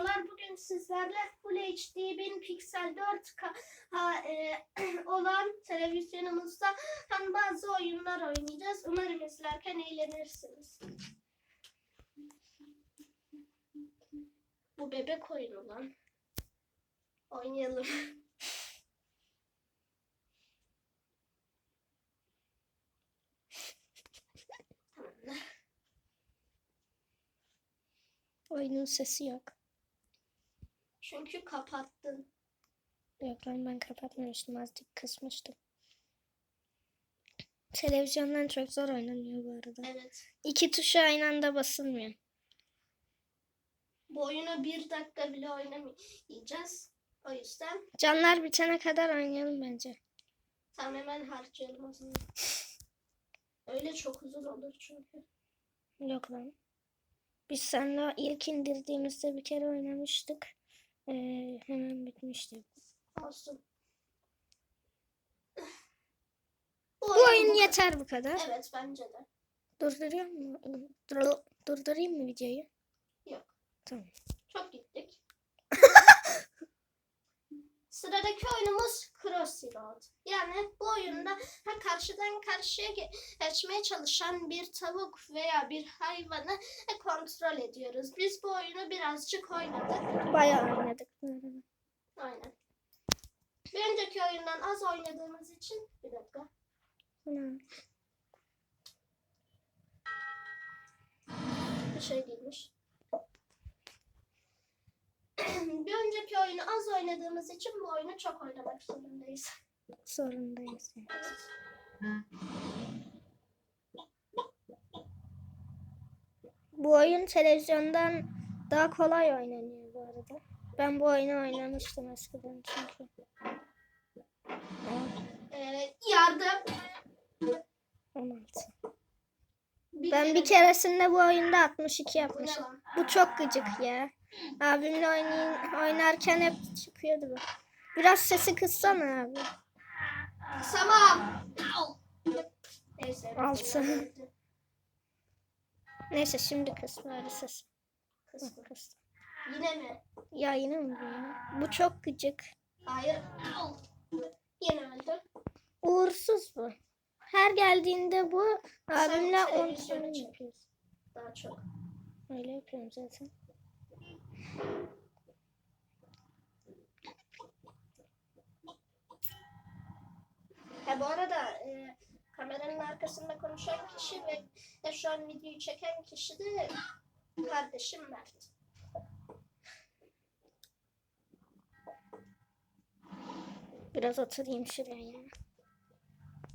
merhabalar. Bugün sizlerle Full HD 1000 piksel 4K ha, e, olan televizyonumuzda hem bazı oyunlar oynayacağız. Umarım izlerken eğlenirsiniz. Bu bebek oyunu lan. Oynayalım. Oyunun sesi yok. Çünkü kapattın. Yok lan ben kapatmamıştım azıcık kısmıştım. Televizyondan çok zor oynanıyor bu arada. Evet. İki tuşa aynı anda basılmıyor. Bu oyunu bir dakika bile oynamayacağız. O yüzden Canlar bitene kadar oynayalım bence. tam hemen harcayalım o zaman. Öyle çok uzun olur çünkü. Yok lan. Biz seninle ilk indirdiğimizde bir kere oynamıştık. Ee, hemen bitmişti. Olsun. Bu oyun bu- yeter bu kadar. Evet bence de. Durduruyor mu? Dur- durdurayım mı videoyu? Yok. Tamam. Çok gittik. Sıradaki oyunumuz Crossy Road. Yani bu oyunda ha karşıdan karşıya ge- geçmeye çalışan bir tavuk veya bir hayvanı kontrol ediyoruz. Biz bu oyunu birazcık oynadık. Bayağı oynadık. Aynen. Bir önceki oyundan az oynadığımız için bir dakika. Ana. Bir şey değilmiş. bir önceki oyunu az oynadığımız için bu oyunu çok oynamak zorundayız. Evet. Bu oyun televizyondan daha kolay oynanıyor bu arada. Ben bu oyunu oynamıştım eskiden çünkü. Ee, yardım. 16. Bir Ben bir keresinde bu oyunda 62 Bu ne yapmışım. Bu çok gıcık ya. Abimle oynayın, oynarken hep çıkıyordu bu. Biraz sesi kıssana abi. Tamam. Neyse. Altı. Neyse şimdi kıs bari. Hı, kıs. Yine mi? Ya yine mi bu ya? Bu çok gıcık. Hayır. Yine öldü. Uğursuz bu. Her geldiğinde bu abimle 10 televizyon tane için. yapıyoruz. Daha çok. Öyle yapıyorum zaten. Ha bu arada e, kameranın arkasında konuşan kişi ve e, şu an videoyu çeken kişi de kardeşim Mert. Biraz oturayım şuraya.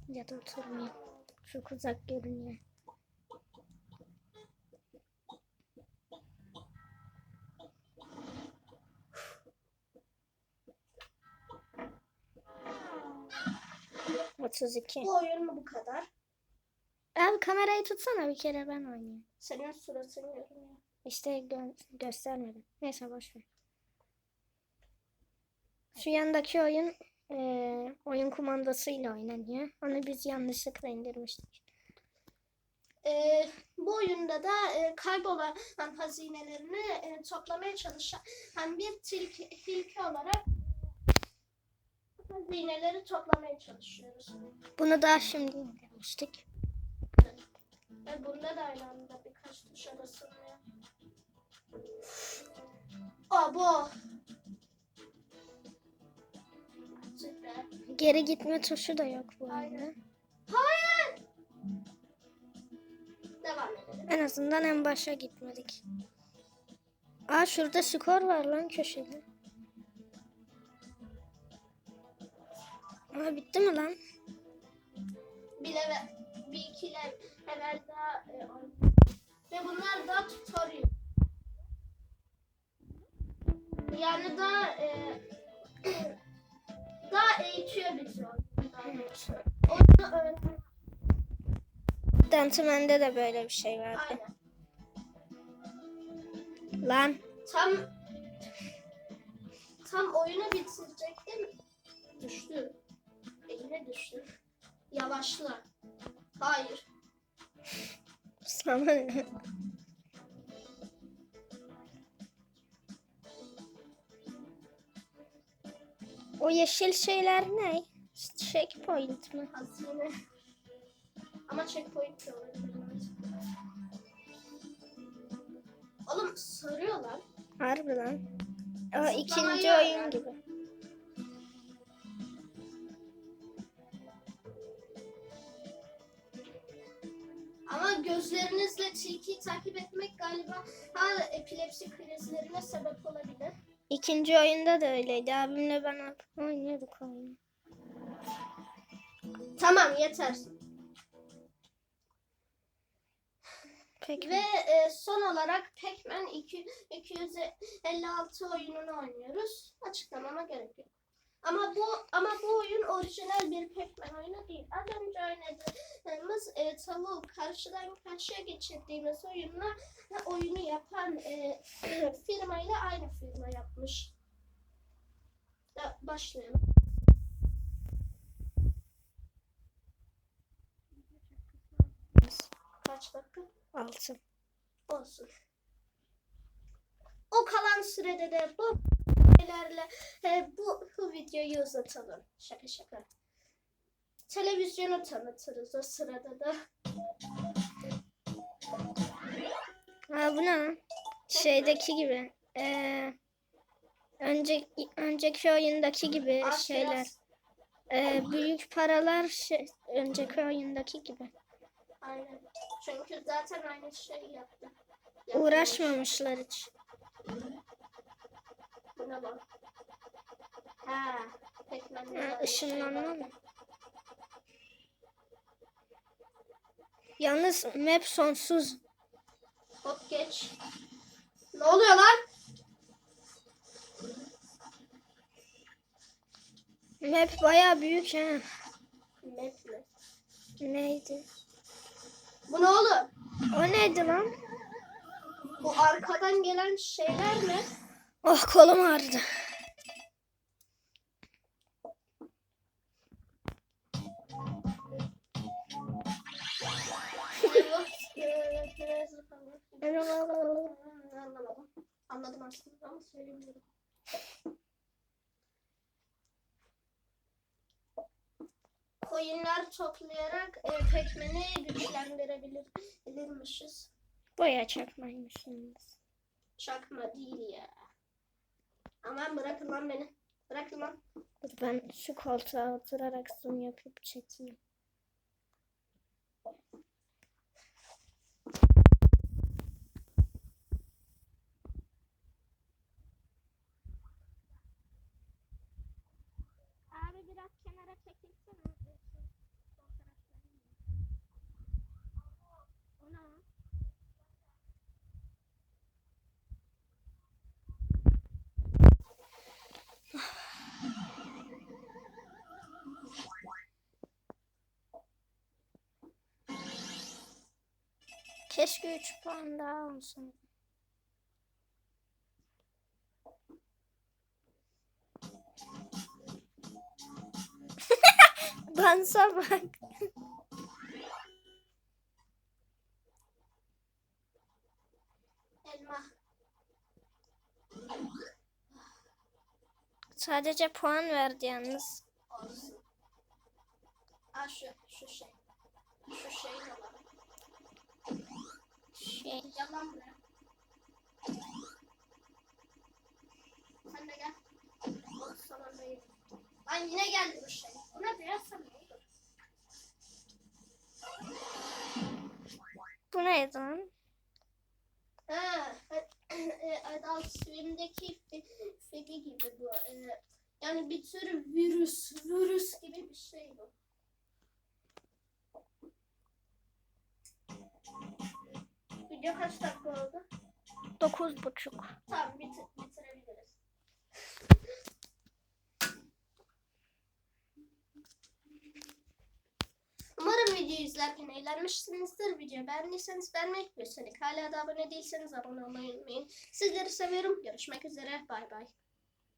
Ya da oturmayayım. Çok uzak görünüyor. Otuz iki. Bu oyun mu bu kadar? Abi kamerayı tutsana bir kere ben oynayayım. Senin suratını görünüyor. İşte gö- göstermedim. Neyse boş ver. Şu yandaki oyun eee, oyun kumandasıyla oynanıyor. Onu biz yanlışlıkla indirmiştik. E, bu oyunda da e, kaybolan hazinelerini e, toplamaya çalışan bir tilki, tilki olarak hazineleri toplamaya çalışıyoruz. Bunu daha şimdi indirmiştik. Ve bunda da aynı anda birkaç tuşa basılıyor. Abo. Süper. Geri gitme tuşu da yok bu. Aynen. Hayır. Devam edelim. En azından en başa gitmedik. Aa şurada skor var lan köşede. Aa bitti mi lan? Bir level, bir iki level, daha e. Ve bunlar da tutorial. Yani daha e, daha eğitiyor bizi. Onu öğren. Dentimen'de de böyle bir şey vardı. Aynen. Lan Tam tam oyunu bitirecektim. Düştü üstüne düştür. Yavaşla. Hayır. Sana ne? O yeşil şeyler ne? Checkpoint mi? Hazine. Ama checkpoint de olabilir. Oğlum soruyorlar. Harbi lan. O ikinci oyun gibi. Tilkiyi takip etmek galiba ha, epilepsi krizlerine sebep olabilir. İkinci oyunda da öyleydi. Abimle ben oynuyorduk oyunu. Tamam yeter. Peki. Ve e, son olarak Pac-Man 2 256 oyununu oynuyoruz. Açıklamama gerek yok. Ama bu ama bu oyun orijinal bir Pac-Man oyunu değil. Az önce oynadığımız e, tavuğu karşıdan karşıya geçirdiğimiz oyunla oyunu yapan e, firmayla aynı firma yapmış. Ya, başlayalım. Kaç dakika? Altı. Olsun. O kalan sürede de bu şeylerle e, bu, bu videoyu uzatalım. Şaka şaka. Televizyonu tanıtırız o sırada da. Ha bu ne? Şeydeki gibi. Ee, önce, önceki oyundaki gibi Ah, şeyler. Ee, büyük paralar şey, önceki oyundaki gibi. Aynen. Çünkü zaten aynı şeyi yaptı. Uğraşmamışlar hiç. Bak. Ha. Ha, ışınlanma mı? Yalnız map sonsuz. Hop geç. Ne oluyor lan? Map baya büyük ha. Map mi? Neydi? Bu ne oğlum? O neydi lan? Bu arkadan gelen şeyler mi? Oh kolum ağrıdı. Anlamadım. Anladım aslında ama söylemiyorum. Coinler toplayarak e, Pac-Man'i güçlendirebilirmişiz. Boya çakmaymışsınız. Çakma değil ya. Aman bırakın lan beni. Bırakın lan. Ben şu koltuğa oturarak zoom yapıp çekeyim. Abi biraz kenara çekilsene. Ona. Keşke 3 puan daha olsaydı. Dansa bak. Elma. Sadece puan verdi yalnız. Olsun. Aa şu, şu şey. Şu şey var? Şey. Gel lan buraya. Sen de gel. Oh, sana değil. Lan yine geldi bu şey. Bu ne diyor sen ne olur? Bu neydi lan? Ha, e, Adult Swim'deki fi- figi gibi bu. E, yani bir tür virüs, virüs gibi bir şey bu. Video kaç dakika oldu? Dokuz buçuk. Tamam bitir, bitirebiliriz. Umarım videoyu izlerken eğlenmişsinizdir. Videoyu beğendiyseniz beğenmeyi ve hala da abone değilseniz abone olmayı unutmayın. Sizleri seviyorum. Görüşmek üzere. Bay bay.